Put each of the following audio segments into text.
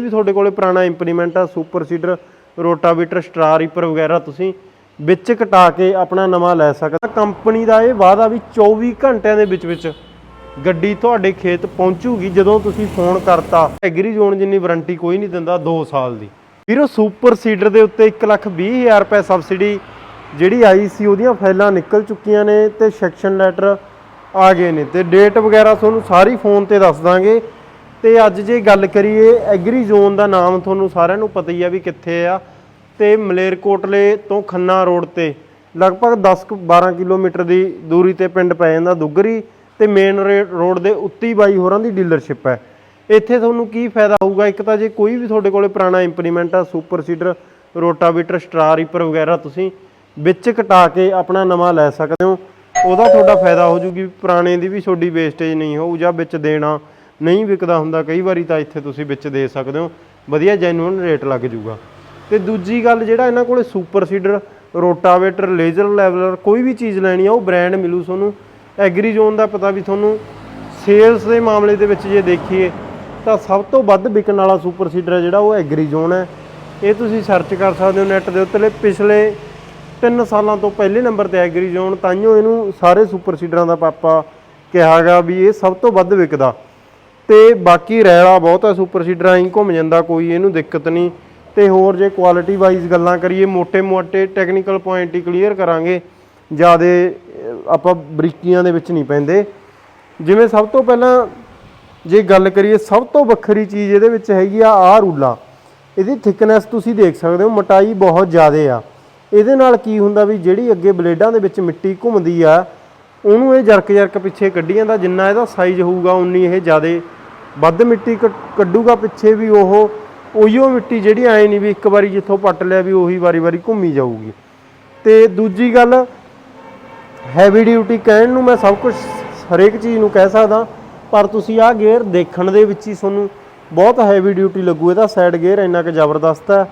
ਵੀ ਤੁਹਾਡੇ ਕੋਲੇ ਪੁਰਾਣਾ ਇੰਪਲੀਮੈਂਟ ਆ super seeder rotavator straw reaper ਵਗੈਰਾ ਤੁਸੀਂ ਵਿੱਚ ਕਟਾ ਕੇ ਆਪਣਾ ਨਵਾਂ ਲੈ ਸਕਦੇ ਕੰਪਨੀ ਦਾ ਇਹ ਵਾਅਦਾ ਵੀ 24 ਘੰਟਿਆਂ ਦੇ ਵਿੱਚ ਵਿੱਚ ਗੱਡੀ ਤੁਹਾਡੇ ਖੇਤ ਪਹੁੰਚੂਗੀ ਜਦੋਂ ਤੁਸੀਂ ਫੋਨ ਕਰਤਾ। ਐਗਰੀ ਜ਼ੋਨ ਜਿੰਨੀ ਵਾਰੰਟੀ ਕੋਈ ਨਹੀਂ ਦਿੰਦਾ 2 ਸਾਲ ਦੀ। ਵੀਰੋ ਸੁਪਰ ਸੀਡਰ ਦੇ ਉੱਤੇ 1,20,000 ਰੁਪਏ ਸਬਸਿਡੀ ਜਿਹੜੀ ਆਈ ਸੀ ਉਹਦੀਆਂ ਫਾਈਲਾਂ ਨਿਕਲ ਚੁੱਕੀਆਂ ਨੇ ਤੇ ਸੈਕਸ਼ਨ ਲੈਟਰ ਆ ਗਏ ਨੇ। ਤੇ ਡੇਟ ਵਗੈਰਾ ਤੁਹਾਨੂੰ ਸਾਰੀ ਫੋਨ ਤੇ ਦੱਸ ਦਾਂਗੇ। ਤੇ ਅੱਜ ਜੇ ਗੱਲ ਕਰੀਏ ਐਗਰੀ ਜ਼ੋਨ ਦਾ ਨਾਮ ਤੁਹਾਨੂੰ ਸਾਰਿਆਂ ਨੂੰ ਪਤਾ ਹੀ ਆ ਵੀ ਕਿੱਥੇ ਆ। ਤੇ ਮਲੇਰਕੋਟਲੇ ਤੋਂ ਖੰਨਾ ਰੋਡ ਤੇ ਲਗਭਗ 10 ਕੁ 12 ਕਿਲੋਮੀਟਰ ਦੀ ਦੂਰੀ ਤੇ ਪਿੰਡ ਪੈ ਜਾਂਦਾ ਦੁੱਗਰੀ ਤੇ ਮੇਨ ਰੋਡ ਦੇ ਉੱਤੇ ਬਾਈ ਹੋਰਾਂ ਦੀ ਡੀਲਰਸ਼ਿਪ ਹੈ। ਇੱਥੇ ਤੁਹਾਨੂੰ ਕੀ ਫਾਇਦਾ ਹੋਊਗਾ? ਇੱਕ ਤਾਂ ਜੇ ਕੋਈ ਵੀ ਤੁਹਾਡੇ ਕੋਲੇ ਪੁਰਾਣਾ ਇੰਪਲੀਮੈਂਟ ਆ, super seeder, rotavator straw reaper ਵਗੈਰਾ ਤੁਸੀਂ ਵਿੱਚ ਕਟਾ ਕੇ ਆਪਣਾ ਨਵਾਂ ਲੈ ਸਕਦੇ ਹੋ। ਉਹਦਾ ਤੁਹਾਡਾ ਫਾਇਦਾ ਹੋ ਜੂਗੀ, ਪੁਰਾਣੇ ਦੀ ਵੀ ਤੁਹਾਡੀ ਵੇਸਟੇਜ ਨਹੀਂ ਹੋਊ ਜਾਂ ਵਿੱਚ ਦੇਣਾ। ਨਹੀਂ ਵਿਕਦਾ ਹੁੰਦਾ, ਕਈ ਵਾਰੀ ਤਾਂ ਇੱਥੇ ਤੁਸੀਂ ਵਿੱਚ ਦੇ ਸਕਦੇ ਹੋ। ਵਧੀਆ ਜੈਨੂਇਨ ਰੇਟ ਲੱਗ ਜੂਗਾ। ਤੇ ਦੂਜੀ ਗੱਲ ਜਿਹੜਾ ਇਹਨਾਂ ਕੋਲੇ super seeder rotavator laser leveller ਕੋਈ ਵੀ ਚੀਜ਼ ਲੈਣੀ ਆ, ਉਹ ਬ੍ਰਾਂਡ ਮਿਲੂ ਤੁਹਾਨੂੰ। ਐਗਰੀ ਜ਼ੋਨ ਦਾ ਪਤਾ ਵੀ ਤੁਹਾਨੂੰ ਸੇਲਸ ਦੇ ਮਾਮਲੇ ਦੇ ਵਿੱਚ ਜੇ ਦੇਖੀਏ, ਤਾਂ ਸਭ ਤੋਂ ਵੱਧ ਵਿਕਣ ਵਾਲਾ ਸੁਪਰ ਸੀਡਰ ਹੈ ਜਿਹੜਾ, ਉਹ ਐਗਰੀ ਜ਼ੋਨ ਹੈ। ਇਹ ਤੁਸੀਂ ਸਰਚ ਕਰ ਸਕਦੇ ਹੋ ਨੈਟ ਦੇ ਉੱਤੇ ਪਿਛਲੇ 3 ਸਾਲਾਂ ਤੋਂ ਪਹਿਲੇ ਨੰਬਰ ਤੇ ਐਗਰੀ ਜ਼ੋਨ ਤਾਈਓ ਇਹਨੂੰ ਸਾਰੇ ਸੁਪਰ ਸੀਡਰਾਂ ਦਾ ਪਾਪਾ ਕਿਹਾਗਾ ਵੀ ਇਹ ਸਭ ਤੋਂ ਵੱਧ ਵਿਕਦਾ। ਤੇ ਬਾਕੀ ਰੈਲਾ ਬਹੁਤਾ ਸੁਪਰ ਸੀ ਐਂ ਘੁੰਮ ਜਾਂਦਾ, ਕੋਈ ਇਹਨੂੰ ਦਿੱਕਤ ਨਹੀਂ। ਤੇ ਹੋਰ ਜੇ ਕੁਆਲਿਟੀ ਵਾਈਜ਼ ਗੱਲਾਂ ਕਰੀਏ ਮੋٹے-ਮੋٹے ਟੈਕਨੀਕਲ ਪੁਆਇੰਟ ਹੀ ਕਲੀਅਰ ਕਰਾਂਗੇ। ਜਿਆਦੇ ਆਪਾਂ ਬਰੀਕੀਆਂ ਦੇ ਵਿੱਚ ਨਹੀਂ ਪੈਂਦੇ। ਜਿਵੇਂ ਸਭ ਤੋਂ ਪਹਿਲਾਂ ਜੇ ਗੱਲ ਕਰੀਏ, ਸਭ ਤੋਂ ਵੱਖਰੀ ਚੀਜ਼ ਇਹਦੇ ਵਿੱਚ ਹੈਗੀ ਆ ਆ ਰੂਲਾ। ਇਹਦੀ ਥਿਕਨੈਸ ਤੁਸੀਂ ਦੇਖ ਸਕਦੇ ਹੋ, ਮਟਾਈ ਬਹੁਤ ਜ਼ਿਆਦਾ ਆ। ਇਹਦੇ ਨਾਲ ਕੀ ਹੁੰਦਾ ਵੀ ਜਿਹੜੀ ਅੱਗੇ ਬਲੇਡਾਂ ਦੇ ਵਿੱਚ ਮਿੱਟੀ ਘੁੰਮਦੀ ਆ, ਉਹਨੂੰ ਇਹ ਜਰਕ ਜਰਕ ਪਿੱਛੇ ਕੱਢੀ ਜਾਂਦਾ, ਜਿੰਨਾ ਇਹਦਾ ਸਾਈਜ਼ ਹੋਊਗਾ, ਉਨੀ ਇਹ ਜ਼ਿਆਦਾ ਵੱਧ ਮਿੱਟੀ ਕੱਢ- ਕੱਢੂਗਾ, ਪਿੱਛੇ ਵੀ ਉਹ, ਉਹੀਓ ਮਿੱਟੀ ਜਿਹੜੀ ਐ ਨਹੀਂ ਵੀ ਇੱਕ ਵਾਰੀ ਜਿੱਥੋਂ ਪੱਟ ਲਿਆ ਵੀ ਉਹੀ ਵਾਰੀ-ਵਾਰੀ ਘੁੰਮੀ ਜਾਊਗੀ। ਤੇ ਦੂਜੀ ਗੱਲ ਹੈਵੀ ਡਿਊਟੀ ਕਹਿਣ ਨੂੰ ਮੈਂ ਸਭ ਕੁਝ ਹਰੇਕ ਚੀਜ਼ ਨੂੰ ਕਹਿ ਸਕਦਾ, ਪਰ ਤੁਸੀਂ ਆਹ ਗੇਅਰ ਦੇਖਣ ਦੇ ਵਿੱਚ ਹੀ ਤੁਹਾਨੂੰ ਬਹੁਤ ਹੈਵੀ ਡਿਊਟੀ ਲੱਗੂ, ਇਹਦਾ ਸਾਈਡ ਗੇਅਰ ਇੰਨਾ ਕੁ ਜ਼ਬਰਦਸਤ ਹੈ।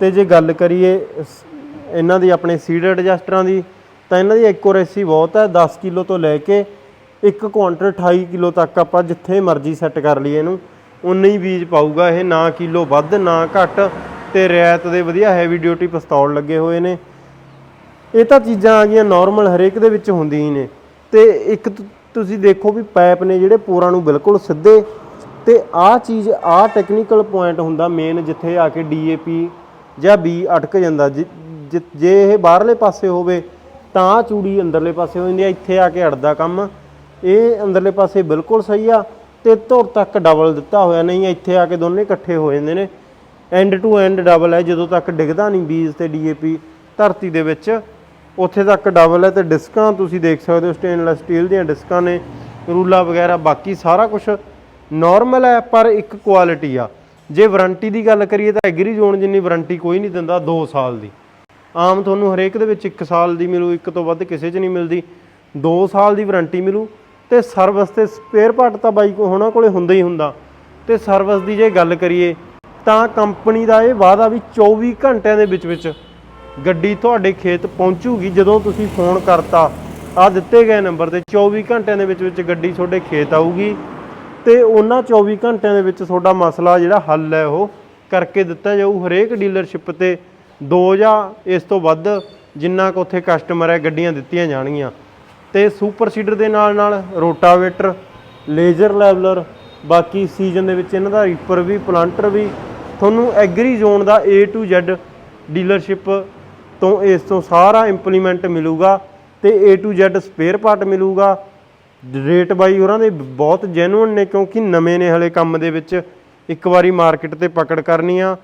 ਤੇ ਜੇ ਗੱਲ ਕਰੀਏ ਸ- ਇਹਨਾਂ ਦੀ ਆਪਣੇ ਸੀਡ ਐਡਜਸਟਰਾਂ ਦੀ, ਤਾਂ ਇਹਨਾਂ ਦੀ ਐਕੂਰੇਸੀ ਬਹੁਤ ਹੈ 10 ਕਿਲੋ ਤੋਂ ਲੈ ਕੇ ਇੱਕ ਕੁਆਂਟਲ 28 ਕਿਲੋ ਤੱਕ ਆਪਾਂ ਜਿੱਥੇ ਮਰਜ਼ੀ ਸੈੱਟ ਕਰ ਲਈਏ ਇਹਨੂੰ, ਉਨਾ ਹੀ ਬੀਜ ਪਾਊਗਾ ਇਹ, ਨਾ ਕਿਲੋ ਵੱਧ, ਨਾ ਘੱਟ ਤੇ ਰਿਆਇਤ ਦੇ ਵਧੀਆ ਹੈਵੀ ਡਿਊਟੀ ਪਿਸਤੌਲ ਲੱਗੇ ਹੋਏ ਨੇ। ਇਹ ਤਾਂ ਚੀਜ਼ਾਂ ਆ ਗਈਆਂ ਨਾਰਮਲ ਹਰੇਕ ਦੇ ਵਿੱਚ ਹੁੰਦੀਆਂ ਹੀ ਨੇ। ਤੇ ਇੱਕ ਤੁਸੀਂ ਦੇਖੋ ਵੀ ਪਾਈਪ ਨੇ ਜਿਹੜੇ ਪੋਰਾਂ ਨੂੰ ਬਿਲਕੁਲ ਸਿੱਧੇ ਤੇ ਆਹ ਚੀਜ਼, ਆਹ ਟੈਕਨੀਕਲ ਪੁਆਇੰਟ ਹੁੰਦਾ ਮੇਨ ਜਿੱਥੇ ਆ ਕੇ ਡੀਏਪੀ ਜਾਂ ਬੀ ਅਟਕ ਜਾਂਦਾ ਜਿ- ਜੇ ਇਹ ਬਾਹਰਲੇ ਪਾਸੇ ਹੋਵੇ ਤਾਂ ਆਹ ਚੂੜੀ ਅੰਦਰਲੇ ਪਾਸੇ ਹੋ ਜਾਂਦੀ ਹੈ ਇੱਥੇ ਆ ਕੇ ਅੜਦਾ ਕੰਮ। ਇਹ ਅੰਦਰਲੇ ਪਾਸੇ ਬਿਲਕੁਲ ਸਹੀ ਆ ਤੇ ਧੁਰ ਤੱਕ ਡਬਲ ਦਿੱਤਾ ਹੋਇਆ ਨਹੀਂ, ਇੱਥੇ ਆ ਕੇ ਦੋਨੇ ਇਕੱਠੇ ਹੋ ਜਾਂਦੇ ਨੇ। ਐਂਡ ਟੂ ਐਂਡ ਡਬਲ ਹੈ, ਜਦੋਂ ਤੱਕ ਡਿੱਗਦਾ ਨਹੀਂ ਬੀਜ ਤੇ ਡੀਏਪੀ ਧਰਤੀ ਦੇ ਵਿੱਚ, ਉੱਥੇ ਤੱਕ ਡਬਲ ਹੈ ਤੇ ਡਿਸਕਾਂ ਤੁਸੀਂ ਦੇਖ ਸਕਦੇ ਹੋ ਸਟੇਨਲੈਸ ਸਟੀਲ ਦੀਆਂ ਡਿਸਕਾਂ ਨੇ, ਰੂਲਾ ਵਗੈਰਾ, ਬਾਕੀ ਸਾਰਾ ਕੁਝ ਨਾਰਮਲ ਹੈ, ਪਰ ਇੱਕ ਕੁਆਲਿਟੀ ਆ। ਜੇ ਵਾਰੰਟੀ ਦੀ ਗੱਲ ਕਰੀਏ ਤਾਂ ਐਗਰੀ ਜ਼ੋਨ ਜਿੰਨੀ ਵਾਰੰਟੀ ਕੋਈ ਨਹੀਂ ਦਿੰਦਾ 2 ਸਾਲ ਦੀ। ਆਮ ਤੁਹਾਨੂੰ ਹਰੇਕ ਦੇ ਵਿੱਚ 1 ਸਾਲ ਦੀ ਮਿਲੂ, ਇੱਕ ਤੋਂ ਵੱਧ ਕਿਸੇ 'ਚ ਨਹੀਂ ਮਿਲਦੀ। 2 ਸਾਲ ਦੀ ਵਾਰੰਟੀ ਮਿਲੂ ਤੇ ਸਰਵਿਸ ਤੇ ਸਪੇਅਰ ਪਾਰਟ ਤਾਂ ਬਾਈ ਕੋ ਹੋਣਾ ਕੋਲੇ ਹੁੰਦਾ ਹੀ ਹੁੰਦਾ। ਤੇ ਸਰਵਿਸ ਦੀ ਜੇ ਗੱਲ ਕਰੀਏ, ਤਾਂ ਕੰਪਨੀ ਦਾ ਇਹ ਵਾਅਦਾ ਵੀ 24 ਘੰਟਿਆਂ ਦੇ ਵਿੱਚ ਵਿੱਚ ਗੱਡੀ ਤੁਹਾਡੇ ਖੇਤ ਪਹੁੰਚੂਗੀ ਜਦੋਂ ਤੁਸੀਂ ਫੋਨ ਕਰਤਾ। ਆ ਦਿੱਤੇ ਗਏ ਨੰਬਰ ਤੇ 24 ਘੰਟਿਆਂ ਦੇ ਵਿੱਚ ਵਿੱਚ ਗੱਡੀ ਤੁਹਾਡੇ ਖੇਤ ਆਊਗੀ। ਤੇ ਉਹਨਾਂ 24 ਘੰਟਿਆਂ ਦੇ ਵਿੱਚ ਤੁਹਾਡਾ ਮਸਲਾ ਜਿਹੜਾ ਹੱਲ ਹੈ ਉਹ ਕਰਕੇ ਦਿੱਤਾ ਜਾਊ ਹਰੇਕ ਡੀਲਰਸ਼ਿਪ ਤੇ। ਦੋ ਜਾਂ ਇਸ ਤੋਂ ਵੱਧ ਜਿੰਨਾ ਕੁ ਉੱਥੇ ਕਸਟਮਰ ਹੈ, ਗੱਡੀਆਂ ਦਿੱਤੀਆਂ ਜਾਣਗੀਆਂ। ਤੇ ਸੁਪਰ ਸੀਡਰ ਦੇ ਨਾਲ ਨਾਲ ਰੋਟਾਵੇਟਰ, ਲੇਜ਼ਰ ਲੈਵਲਰ, ਬਾਕੀ ਸੀਜ਼ਨ ਦੇ ਵਿੱਚ ਇਹਨਾਂ ਦਾ ਰੀਪਰ ਵੀ, ਪਲਾਂਟਰ ਵੀ, ਤੁਹਾਨੂੰ ਐਗਰੀ ਜ਼ੋਨ ਦਾ A to Z ਡੀਲਰਸ਼ਿਪ ਤੋਂ ਇਸ ਤੋਂ ਸਾਰਾ ਇੰਪਲੀਮੈਂਟ ਮਿਲੂਗਾ ਤੇ A to Z spare part ਮਿਲੂਗਾ। ਰੇਟ ਬਾਈ ਉਹਨਾਂ ਦੇ ਬਹੁਤ ਜੈਨੂਇਨ ਨੇ ਕਿਉਂਕਿ ਨਵੇਂ ਨੇ ਹਲੇ ਕੰਮ ਦੇ ਵਿੱਚ। ਇੱਕ ਵਾਰੀ ਮਾਰਕੀਟ ਤੇ ਪਕੜ ਕਰਨੀ ਆ।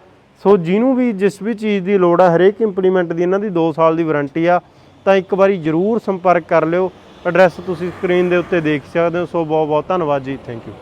ਸੋ ਜਿਹਨੂੰ ਵੀ ਜਿਸ ਵੀ ਚੀਜ਼ ਦੀ ਲੋੜ ਆ, ਹਰੇਕ ਇੰਪਲੀਮੈਂਟ ਦੀ ਇਹਨਾਂ ਦੀ 2 ਸਾਲ ਦੀ ਵਾਰੰਟੀ ਆ। ਤਾਂ ਇੱਕ ਵਾਰੀ ਜਰੂਰ ਸੰਪਰਕ ਕਰ ਲਿਓ। ਐਡਰੈਸ ਤੁਸੀਂ ਸਕਰੀਨ ਦੇ ਉੱਤੇ ਦੇਖ ਸਕਦੇ ਹੋ। ਸੋ ਬਹੁਤ ਬਹੁਤ ਧੰਨਵਾਦ ਜੀ। Thank you